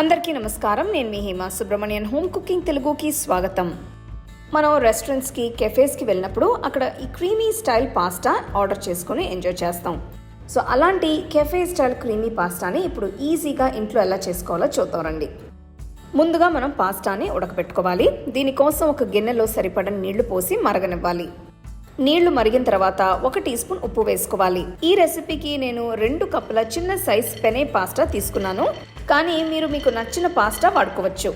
అందరికీ నమస్కారం. నేను మీ హేమ సుబ్రహ్మణ్యన్. హోమ్ కుకింగ్ తెలుగుకి స్వాగతం. మనం రెస్టారెంట్స్కి కెఫేస్కి వెళ్ళినప్పుడు అక్కడ ఈ క్రీమీ స్టైల్ పాస్తా ఆర్డర్ చేసుకొని ఎంజాయ్ చేస్తాం. సో అలాంటి కెఫే స్టైల్ క్రీమీ పాస్తాని ఇప్పుడు ఈజీగా ఇంట్లో ఎలా చేసుకోవాలో చూద్దాం రండి. ముందుగా మనం పాస్తాని ఉడకబెట్టుకోవాలి. దీనికోసం ఒక గిన్నెలో సరిపడని నీళ్ళు పోసి మరగనివ్వాలి. నీళ్ళు మరిగిన తర్వాత ఒక టీ స్పూన్ ఉప్పు వేసుకోవాలి. ఈ రెసిపీకి నేను రెండు కప్పుల చిన్న సైజ్ పెనే పాస్తా తీసుకున్నాను. కానీ మీరు మీకు నచ్చిన పాస్తా వాడుకోవచ్చు.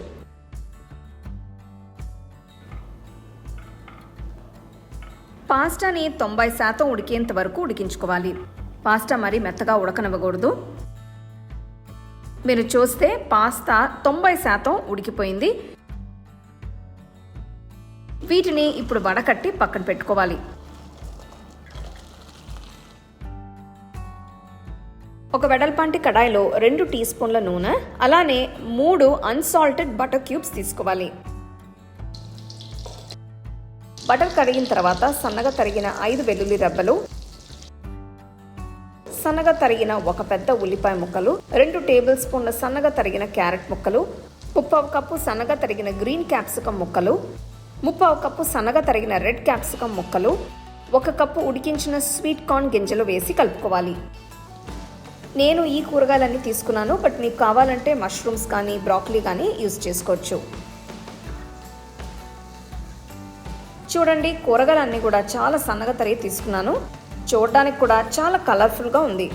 పాస్టాని తొంభై శాతం ఉడికేంత వరకు ఉడికించుకోవాలి. పాస్తా మరి మెత్తగా ఉడకనివ్వకూడదు. మీరు చూస్తే పాస్తా తొంభై శాతం ఉడికిపోయింది. వీటిని ఇప్పుడు వడకట్టి పక్కన పెట్టుకోవాలి. ఒక వెడల్పాంటి కడాయిలో రెండు టీ స్పూన్ల నూనె అలానే మూడు అన్సాల్టెడ్ బటర్ క్యూబ్స్ తీసుకోవాలి. బటర్ కరిగిన తర్వాత సన్నగా తరిగిన ఐదు వెల్లుల్లి రెబ్బలు సన్నగా తరిగిన ఒక పెద్ద ఉల్లిపాయ ముక్కలు రెండు టేబుల్ స్పూన్ల సన్నగా తరిగిన క్యారెట్ ముక్కలు ముప్పావు కప్పు సన్నగా తరిగిన గ్రీన్ క్యాప్సికం ముక్కలు ముప్పావు కప్పు సన్నగా తరిగిన రెడ్ క్యాప్సికం ముక్కలు ఒక కప్పు ఉడికించిన స్వీట్ కార్న్ గింజలు వేసి కలుపుకోవాలి. నేను ఈ కూరగాయలన్నీ తీసుకున్నాను బట్ మీకు కావాలంటే మష్రూమ్స్ కానీ బ్రాకలీ కానీ యూజ్ చేసుకోవచ్చు. చూడండి కూరగాయలన్నీ కూడా చాలా సన్నగా తరిగి తీసుకున్నాను. చూడడానికి కూడా చాలా కలర్ఫుల్గా ఉంది.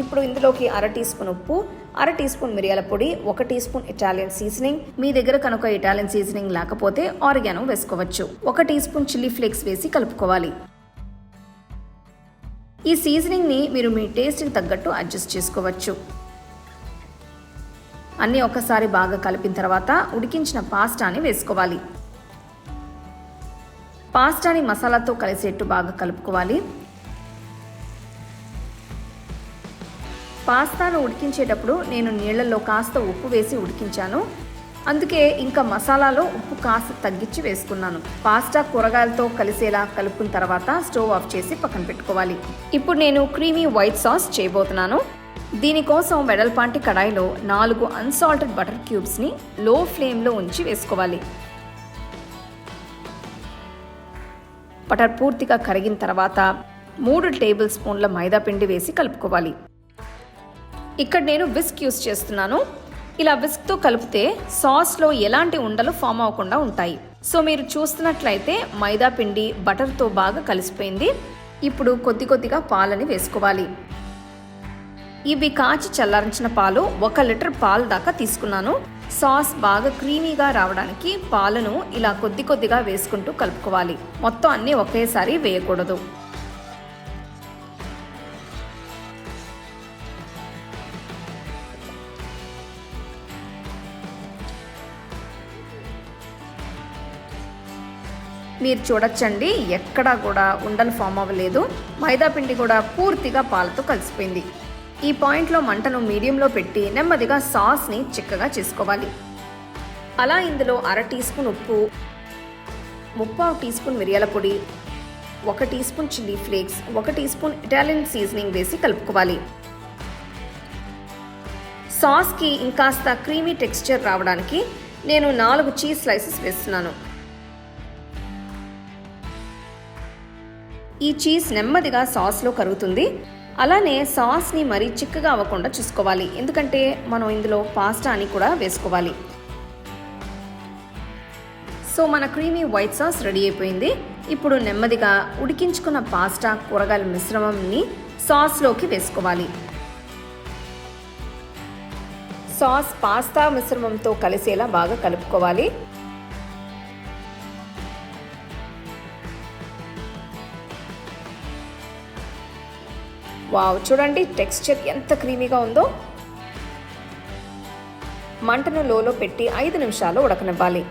ఇప్పుడు ఇందులోకి అర టీ స్పూన్ ఉప్పు అర టీ స్పూన్ మిరియాల పొడి ఒక టీ స్పూన్ ఇటాలియన్ సీజనింగ్ మీ దగ్గర కనుక ఇటాలియన్ సీజనింగ్ లేకపోతే ఆరిగానో వేసుకోవచ్చు. ఒక టీ స్పూన్ చిల్లీ ఫ్లేక్స్ వేసి కలుపుకోవాలి. ఈ సీజనింగ్ని మీరు మీ టేస్ట్కి తగ్గట్టు అడ్జస్ట్ చేసుకోవచ్చు. అన్నీ ఒకసారి బాగా కలిపిన తర్వాత ఉడికించిన పాస్టాని వేసుకోవాలి. పాస్టాని మసాలాతో కలిసేట్టు బాగా కలుపుకోవాలి. పాస్తాను ఉడికించేటప్పుడు నేను నీళ్ళలో కాస్త ఉప్పు వేసి ఉడికించాను. అందుకే ఇంకా మసాలాలో ఉప్పు కాస్త తగ్గించి వేసుకున్నాను. పాస్తా కూరగాయలతో కలిసేలా కలుపుకున్న తర్వాత స్టవ్ ఆఫ్ చేసి పక్కన పెట్టుకోవాలి. ఇప్పుడు నేను క్రీమీ వైట్ సాస్ చేయబోతున్నాను. దీనికోసం వెడల్పాంటి కడాయిలో నాలుగు అన్సాల్టెడ్ బటర్ క్యూబ్స్ని లో ఫ్లేమ్లో ఉంచి వేసుకోవాలి. బటర్ పూర్తిగా కరిగిన తర్వాత మూడు టేబుల్ స్పూన్ల మైదా పిండి వేసి కలుపుకోవాలి. ఇక్కడ నేను విస్క్ యూస్ చేస్తున్నాను. ఇలా విస్క్తో కలిపితే సాస్లో ఎలాంటి ఉండలు ఫామ్ అవ్వకుండా ఉంటాయి. సో మీరు చూస్తున్నట్లయితే మైదా పిండి బటర్తో బాగా కలిసిపోయింది. ఇప్పుడు కొద్ది కొద్దిగా పాలని వేసుకోవాలి. ఇవి కాచి చల్లారించిన పాలు ఒక లీటర్ పాలు దాకా తీసుకున్నాను. సాస్ బాగా క్రీమీగా రావడానికి పాలను ఇలా కొద్ది కొద్దిగా వేసుకుంటూ కలుపుకోవాలి. మొత్తం అన్నీ ఒకేసారి వేయకూడదు. మీరు చూడొచ్చండి. ఎక్కడా కూడా ఉండలు ఫామ్ అవ్వలేదు. మైదా పిండి కూడా పూర్తిగా పాలతో కలిసిపోయింది. ఈ పాయింట్లో మంటను మీడియంలో పెట్టి నెమ్మదిగా సాస్ని చిక్కగా చేసుకోవాలి. అలా ఇందులో అర టీ స్పూన్ ఉప్పు ముప్పావు టీ స్పూన్ మిరియాల పొడి ఒక టీ స్పూన్ చిల్లీ ఫ్లేక్స్ ఒక టీ స్పూన్ ఇటాలియన్ సీజనింగ్ వేసి కలుపుకోవాలి. సాస్కి ఇంకాస్త క్రీమీ టెక్స్చర్ రావడానికి నేను నాలుగు చీజ్ స్లైసెస్ వేస్తున్నాను. ఈ చీజ్ నెమ్మదిగా సాస్లో కరుగుతుంది. అలానే సాస్ని మరీ చిక్కగా అవ్వకుండా చూసుకోవాలి. ఎందుకంటే మనం ఇందులో పాస్తా అని కూడా వేసుకోవాలి. సో మన క్రీమీ వైట్ సాస్ రెడీ అయిపోయింది. ఇప్పుడు నెమ్మదిగా ఉడికించుకున్న పాస్తా కూరగాయల మిశ్రమంని సాస్లోకి వేసుకోవాలి. సాస్ పాస్తా మిశ్రమంతో కలిసేలా బాగా కలుపుకోవాలి. వావ్ చూడండి టెక్స్చర్ ఎంత క్రీమీగా ఉందో. మంటను లోలో పెట్టి ఐదు నిమిషాలు ఉడకనివ్వాలి.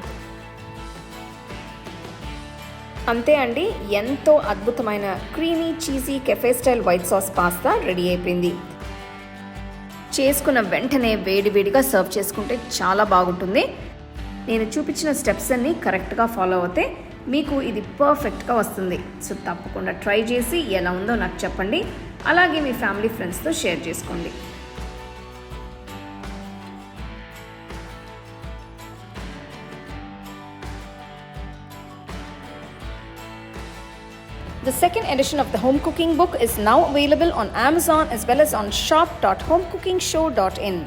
అంతే అండి ఎంతో అద్భుతమైన creamy cheesy cafe style white sauce pasta ready అయిపోయింది. చేసుకున్న వెంటనే వేడివేడిగా సర్వ్ చేసుకుంటే చాలా బాగుంటుంది. నేను చూపించిన స్టెప్స్ అన్నీ కరెక్ట్గా ఫాలో అవుతే మీకు ఇది పర్ఫెక్ట్గా వస్తుంది. సో తప్పకుండా ట్రై చేసి ఎలా ఉందో నాకు చెప్పండి. అలాగే మీ ఫ్యామిలీ ఫ్రెండ్స్తో షేర్ చేసుకోండి The second edition of the home cooking book is now available on Amazon as well as on shop.homecookingshow.in.